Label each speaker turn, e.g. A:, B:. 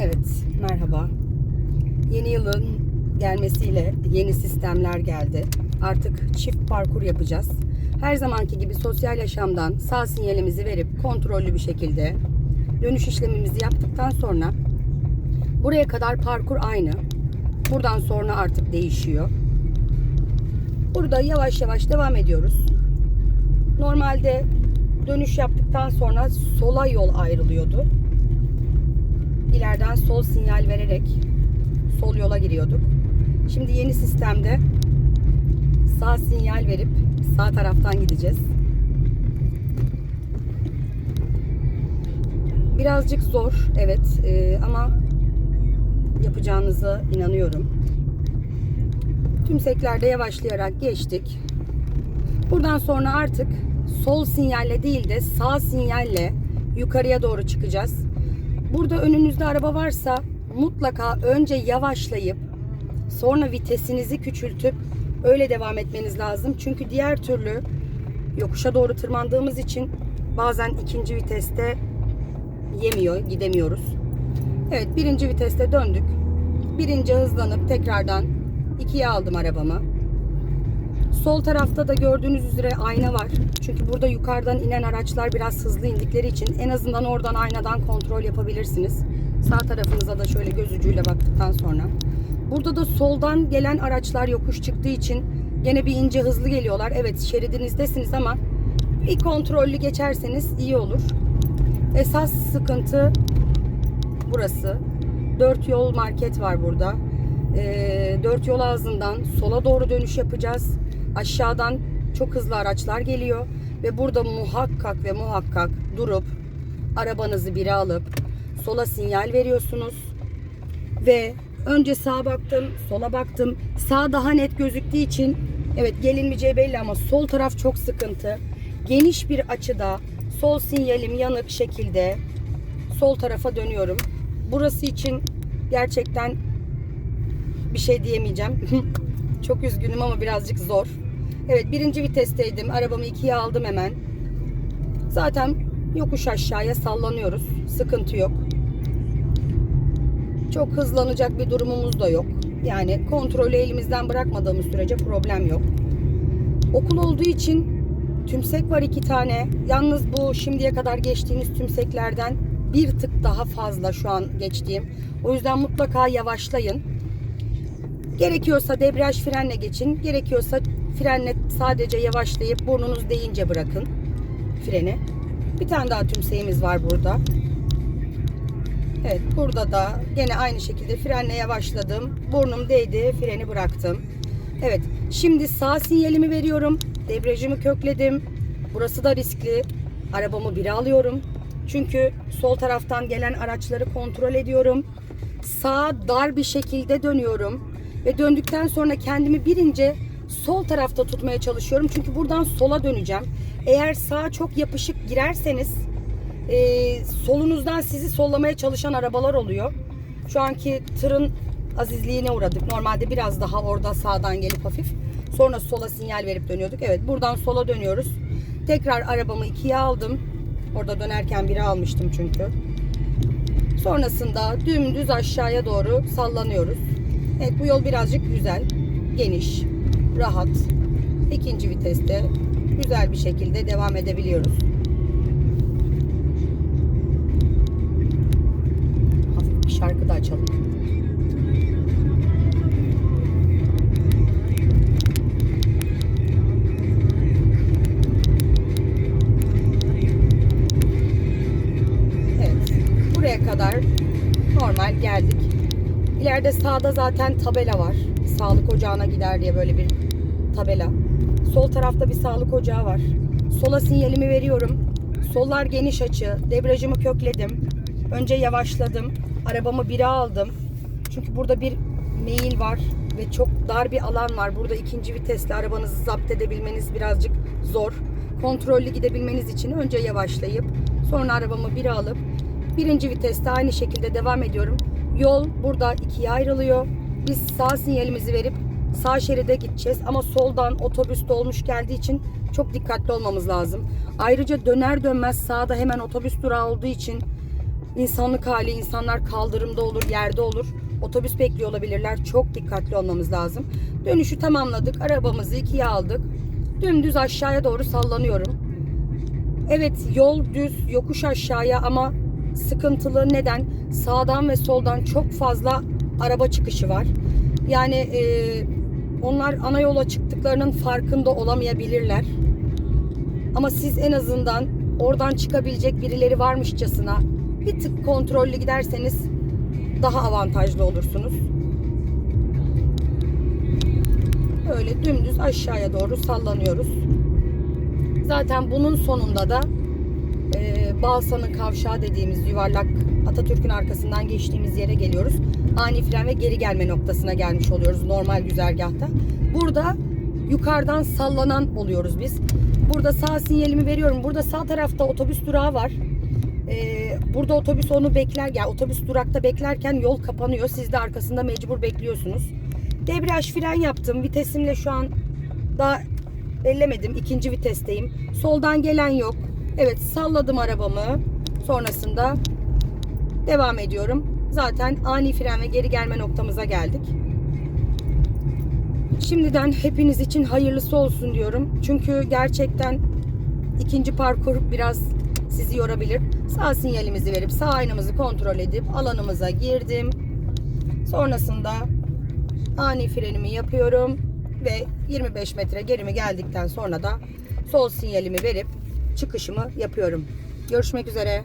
A: Evet, merhaba. Yeni yılın gelmesiyle yeni sistemler geldi. Artık çift parkur yapacağız. Her zamanki gibi sosyal yaşamdan sağ sinyalimizi verip kontrollü bir şekilde dönüş işlemimizi yaptıktan sonra buraya kadar parkur aynı. Buradan sonra artık değişiyor. Burada yavaş yavaş devam ediyoruz. Normalde dönüş yaptıktan sonra sola yol ayrılıyordu ileriden sol sinyal vererek sol yola giriyorduk. Şimdi yeni sistemde sağ sinyal verip sağ taraftan gideceğiz. Birazcık zor evet e, ama yapacağınıza inanıyorum. Tümseklerde yavaşlayarak geçtik. Buradan sonra artık sol sinyalle değil de sağ sinyalle yukarıya doğru çıkacağız. Burada önünüzde araba varsa mutlaka önce yavaşlayıp sonra vitesinizi küçültüp öyle devam etmeniz lazım. Çünkü diğer türlü yokuşa doğru tırmandığımız için bazen ikinci viteste yemiyor, gidemiyoruz. Evet birinci viteste döndük. Birinci hızlanıp tekrardan ikiye aldım arabamı. Sol tarafta da gördüğünüz üzere ayna var. Çünkü burada yukarıdan inen araçlar biraz hızlı indikleri için en azından oradan aynadan kontrol yapabilirsiniz. Sağ tarafınıza da şöyle göz ucuyla baktıktan sonra. Burada da soldan gelen araçlar yokuş çıktığı için gene bir ince hızlı geliyorlar. Evet şeridinizdesiniz ama bir kontrollü geçerseniz iyi olur. Esas sıkıntı burası. Dört yol market var burada. Ee, dört yol ağzından sola doğru dönüş yapacağız. Aşağıdan çok hızlı araçlar geliyor ve burada muhakkak ve muhakkak durup arabanızı biri alıp sola sinyal veriyorsunuz ve önce sağa baktım, sola baktım. Sağ daha net gözüktüğü için evet gelinmeyeceği belli ama sol taraf çok sıkıntı. Geniş bir açıda sol sinyalim yanık şekilde sol tarafa dönüyorum. Burası için gerçekten bir şey diyemeyeceğim. Çok üzgünüm ama birazcık zor. Evet birinci vitesteydim. Arabamı ikiye aldım hemen. Zaten yokuş aşağıya sallanıyoruz. Sıkıntı yok. Çok hızlanacak bir durumumuz da yok. Yani kontrolü elimizden bırakmadığımız sürece problem yok. Okul olduğu için tümsek var iki tane. Yalnız bu şimdiye kadar geçtiğiniz tümseklerden bir tık daha fazla şu an geçtiğim. O yüzden mutlaka yavaşlayın. Gerekiyorsa debriyaj frenle geçin. Gerekiyorsa frenle sadece yavaşlayıp burnunuz değince bırakın freni. Bir tane daha tümseğimiz var burada. Evet burada da gene aynı şekilde frenle yavaşladım. Burnum değdi freni bıraktım. Evet şimdi sağ sinyalimi veriyorum. Debriyajımı kökledim. Burası da riskli. Arabamı biri alıyorum. Çünkü sol taraftan gelen araçları kontrol ediyorum. Sağa dar bir şekilde dönüyorum. Ve döndükten sonra kendimi birince sol tarafta tutmaya çalışıyorum. Çünkü buradan sola döneceğim. Eğer sağa çok yapışık girerseniz e, solunuzdan sizi sollamaya çalışan arabalar oluyor. Şu anki tırın azizliğine uğradık. Normalde biraz daha orada sağdan gelip hafif. Sonra sola sinyal verip dönüyorduk. Evet buradan sola dönüyoruz. Tekrar arabamı ikiye aldım. Orada dönerken biri almıştım çünkü. Sonrasında dümdüz aşağıya doğru sallanıyoruz. Evet bu yol birazcık güzel, geniş, rahat. İkinci viteste güzel bir şekilde devam edebiliyoruz. Hafif bir şarkı da açalım. Evet, buraya kadar normal geldik. İleride sağda zaten tabela var. Sağlık ocağına gider diye böyle bir tabela. Sol tarafta bir sağlık ocağı var. Sola sinyalimi veriyorum. Sollar geniş açı. Debriyajımı kökledim. Önce yavaşladım. Arabamı bire aldım. Çünkü burada bir meyil var ve çok dar bir alan var. Burada ikinci vitesle arabanızı zapt edebilmeniz birazcık zor. Kontrollü gidebilmeniz için önce yavaşlayıp sonra arabamı bire alıp birinci viteste aynı şekilde devam ediyorum. Yol burada ikiye ayrılıyor. Biz sağ sinyalimizi verip sağ şeride gideceğiz ama soldan otobüs dolmuş geldiği için çok dikkatli olmamız lazım. Ayrıca döner dönmez sağda hemen otobüs durağı olduğu için insanlık hali, insanlar kaldırımda olur, yerde olur. Otobüs bekliyor olabilirler. Çok dikkatli olmamız lazım. Dönüşü tamamladık. Arabamızı ikiye aldık. Dümdüz aşağıya doğru sallanıyorum. Evet yol düz, yokuş aşağıya ama sıkıntılı. Neden? Sağdan ve soldan çok fazla araba çıkışı var. Yani e, onlar ana yola çıktıklarının farkında olamayabilirler. Ama siz en azından oradan çıkabilecek birileri varmışçasına bir tık kontrollü giderseniz daha avantajlı olursunuz. Böyle dümdüz aşağıya doğru sallanıyoruz. Zaten bunun sonunda da e, Balsa'nın kavşağı dediğimiz yuvarlak Atatürk'ün arkasından geçtiğimiz yere geliyoruz. Ani fren ve geri gelme noktasına gelmiş oluyoruz normal güzergahta. Burada yukarıdan sallanan oluyoruz biz. Burada sağ sinyalimi veriyorum. Burada sağ tarafta otobüs durağı var. Ee, burada otobüs onu bekler. Yani otobüs durakta beklerken yol kapanıyor. Siz de arkasında mecbur bekliyorsunuz. Debriyaj fren yaptım. Vitesimle şu an daha ellemedim. İkinci vitesteyim. Soldan gelen yok. Evet salladım arabamı. Sonrasında devam ediyorum. Zaten ani fren ve geri gelme noktamıza geldik. Şimdiden hepiniz için hayırlısı olsun diyorum. Çünkü gerçekten ikinci parkur biraz sizi yorabilir. Sağ sinyalimizi verip sağ aynamızı kontrol edip alanımıza girdim. Sonrasında ani frenimi yapıyorum ve 25 metre gerimi geldikten sonra da sol sinyalimi verip çıkışımı yapıyorum. Görüşmek üzere.